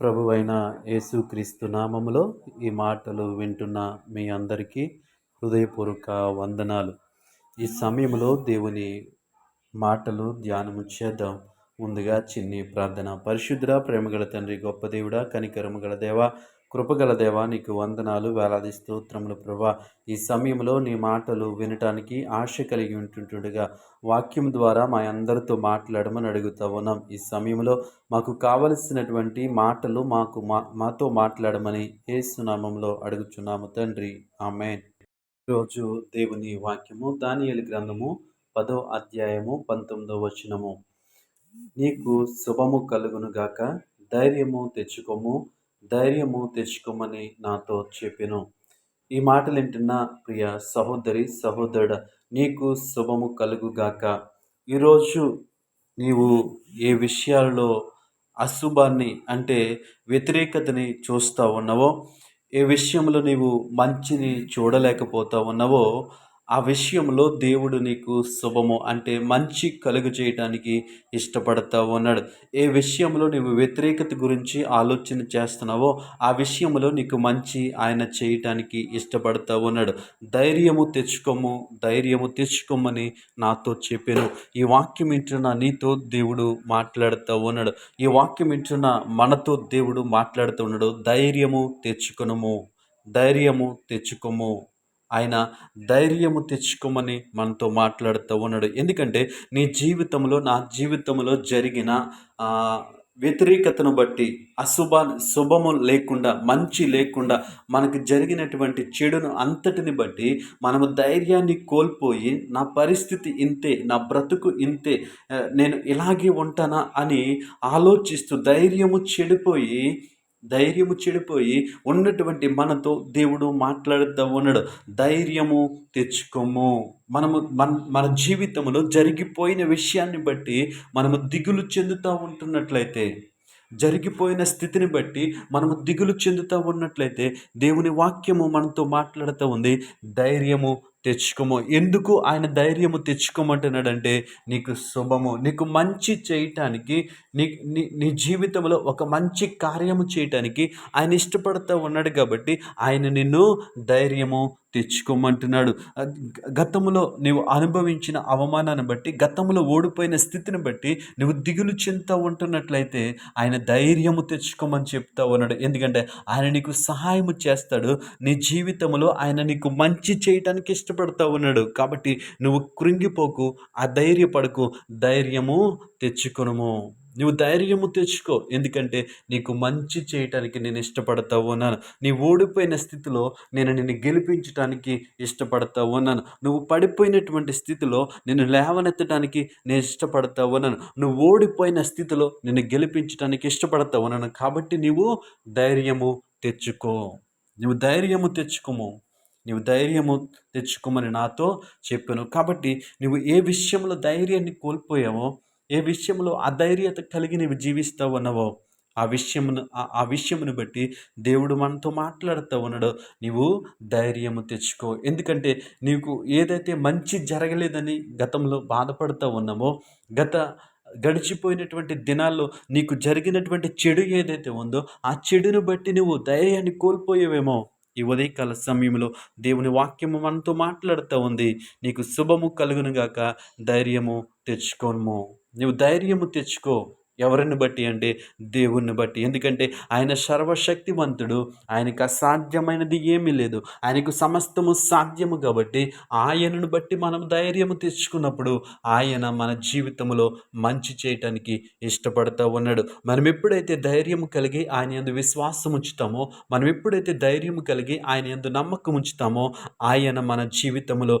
ప్రభువైన యేసుక్రీస్తు నామములో ఈ మాటలు వింటున్న మీ అందరికీ హృదయపూర్వక వందనాలు. ఈ సమయంలో దేవుని మాటలు ధ్యానము చేద్దాం. ముందుగా చిన్ని ప్రార్థన. పరిశుద్ధ ప్రేమగల తండ్రి గొప్ప దేవుడా కనికరము గల దేవ కృపగల దేవా నీకు వందనాలు వేలాది స్తోత్రములు ప్రభా. ఈ సమయంలో నీ మాటలు వినటానికి ఆశ కలిగి ఉంటుండగా వాక్యం ద్వారా మా అందరితో మాట్లాడమని అడుగుతా ఉన్నాం. ఈ సమయంలో మాకు కావలసినటువంటి మాటలు మాకు మా మాతో మాట్లాడమని ఏసునామంలో అడుగుచున్నాము తండ్రి. ఆమె ఈరోజు దేవుని వాక్యము దానియలు గ్రంథము పదో అధ్యాయము పంతొమ్మిదో వచనము. నీకు శుభము కలుగునుగాక ధైర్యము తెచ్చుకోము ధైర్యము తెచ్చుకోమని నాతో చెప్పెను. ఈ మాటలు వింటున్న ప్రియ సహోదరి సహోదరుడ నీకు శుభము కలుగుగాక. ఈరోజు నీవు ఏ విషయాల్లో అశుభాన్ని అంటే వ్యతిరేకతని చూస్తూ ఉన్నావో ఏ విషయంలో నీవు మంచిని చూడలేకపోతా ఉన్నావో ఆ విషయంలో దేవుడు నీకు శుభము అంటే మంచి కలుగు చేయటానికి ఇష్టపడతా ఉన్నాడు. ఏ విషయంలో నీవు వ్యతిరేకత గురించి ఆలోచన చేస్తున్నావో ఆ విషయంలో నీకు మంచి ఆయన చేయటానికి ఇష్టపడతా ఉన్నాడు. ధైర్యము తెచ్చుకోము ధైర్యము తెచ్చుకోమని నాతో చెప్పాను. ఈ వాక్యం ఇంటున్న నీతో దేవుడు మాట్లాడుతూ ఉన్నాడు. ఈ వాక్యం ఇంటున్న మనతో దేవుడు మాట్లాడుతూ ఉన్నాడు. ధైర్యము తెచ్చుకొనము ధైర్యము తెచ్చుకోము. ఆయన ధైర్యము తెచ్చుకోమని మనతో మాట్లాడుతూ ఉన్నాడు. ఎందుకంటే నీ జీవితంలో నా జీవితంలో జరిగిన వ్యతిరేకతను బట్టి అశుభ శుభము లేకుండా మంచి లేకుండా మనకు జరిగినటువంటి చెడును అంతటిని బట్టి మనము ధైర్యాన్ని కోల్పోయి నా పరిస్థితి ఇంతే నా బ్రతుకు ఇంతే నేను ఇలాగే ఉంటానా అని ఆలోచిస్తూ ధైర్యము చెడిపోయి ధైర్యము చెడిపోయి ఉన్నటువంటి మనతో దేవుడు మాట్లాడుతూ ఉన్నాడు ధైర్యము తెచ్చుకోము. మనము మన మన జీవితంలో జరిగిపోయిన విషయాన్ని బట్టి మనము దిగులు చెందుతూ ఉంటున్నట్లయితే జరిగిపోయిన స్థితిని బట్టి మనము దిగులు చెందుతూ ఉన్నట్లయితే దేవుని వాక్యము మనతో మాట్లాడుతూ ఉంది. ధైర్యము తెచ్చుకోము. ఎందుకు ఆయన ధైర్యము తెచ్చుకోమంటున్నాడంటే నీకు శుభము నీకు మంచి చేయటానికి నీ నీ నీ జీవితంలో ఒక మంచి కార్యము చేయటానికి ఆయన ఇష్టపడుతూ ఉన్నాడు కాబట్టి ఆయన నిన్ను ధైర్యము తెచ్చుకోమంటున్నాడు. గతంలో నీవు అనుభవించిన అవమానాన్ని బట్టి గతంలో ఓడిపోయిన స్థితిని బట్టి నువ్వు దిగులు చింత ఉంటున్నట్లయితే ఆయన ధైర్యము తెచ్చుకోమని చెప్తా ఉన్నాడు. ఎందుకంటే ఆయన నీకు సహాయము చేస్తాడు. నీ జీవితంలో ఆయన నీకు మంచి చేయటానికి ఇష్టపడతా ఉన్నాడు కాబట్టి నువ్వు కృంగిపోకు ఆ ధైర్యము తెచ్చుకొనుము. నువ్వు ధైర్యము తెచ్చుకో ఎందుకంటే నీకు మంచి చేయటానికి నేను ఇష్టపడతా ఉన్నాను నీ ఓడిపోయిన స్థితిలో నేను నిన్ను గెలిపించడానికి ఇష్టపడతా ఉన్నాను నువ్వు పడిపోయినటువంటి స్థితిలో నిన్ను లేవనెత్తడానికి నేను ఇష్టపడతా ఉన్నాను నువ్వు ఓడిపోయిన స్థితిలో నిన్ను గెలిపించడానికి ఇష్టపడతా ఉన్నాను కాబట్టి నీవు ధైర్యము తెచ్చుకో. నువ్వు ధైర్యము తెచ్చుకోము. నీవు ధైర్యము తెచ్చుకోమని నాతో చెప్పాను. కాబట్టి నువ్వు ఏ విషయంలో ధైర్యాన్ని కోల్పోయావో ఏ విషయంలో అధైర్యత కలిగి నీవు జీవిస్తావు అన్నవో ఆ విషయమును ఆ విషయమును బట్టి దేవుడు మనతో మాట్లాడుతూ ఉన్నాడో. నీవు ధైర్యము తెచ్చుకో. ఎందుకంటే నీకు ఏదైతే మంచి జరగలేదని గతంలో బాధపడుతూ ఉన్నామో గత గడిచిపోయినటువంటి దినాల్లో నీకు జరిగినటువంటి చెడు ఏదైతే ఉందో ఆ చెడును బట్టి నువ్వు ధైర్యాన్ని కోల్పోయేవేమో ఈ ఉదయకాల సమయంలో దేవుని వాక్యము మనతో మాట్లాడుతూ ఉంది. నీకు శుభము కలుగునుగాక ధైర్యము తెచ్చుకోము నువ్వు ధైర్యము తెచ్చుకో. ఎవరిని బట్టి అంటే దేవుణ్ణి బట్టి. ఎందుకంటే ఆయన సర్వశక్తివంతుడు. ఆయనకు అసాధ్యమైనది ఏమీ లేదు. ఆయనకు సమస్తము సాధ్యము కాబట్టి ఆయనను బట్టి మనం ధైర్యము తెచ్చుకున్నప్పుడు ఆయన మన జీవితంలో మంచి చేయటానికి ఇష్టపడతా ఉన్నాడు. మనం ఎప్పుడైతే ధైర్యం కలిగి ఆయన ఎందు విశ్వాసం ఉంచుతామో మనం ఎప్పుడైతే ధైర్యం కలిగి ఆయన ఎందు నమ్మకం ఉంచుతామో ఆయన మన జీవితంలో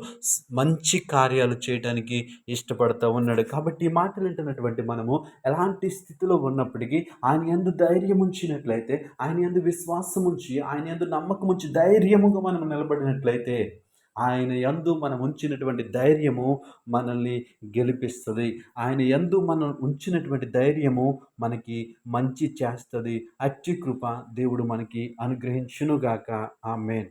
మంచి కార్యాలు చేయటానికి ఇష్టపడతా ఉన్నాడు. కాబట్టి ఈ మాటలు వింటున్నటువంటి మనము ఎలాంటి ఎలాంటి స్థితిలో ఉన్నప్పటికీ ఆయన ఎందు ధైర్యం ఉంచినట్లయితే ఆయన ఎందు విశ్వాసం ఉంచి ఆయన ఎందు నమ్మకం ఉంచి ధైర్యముగా మనం నిలబడినట్లయితే ఆయన ఎందు మనం ఉంచినటువంటి ధైర్యము మనల్ని గెలిపిస్తుంది. ఆయన ఎందు మనం ఉంచినటువంటి ధైర్యము మనకి మంచి చేస్తుంది. అట్టి కృప దేవుడు మనకి అనుగ్రహించునుగాక. ఆమెన్.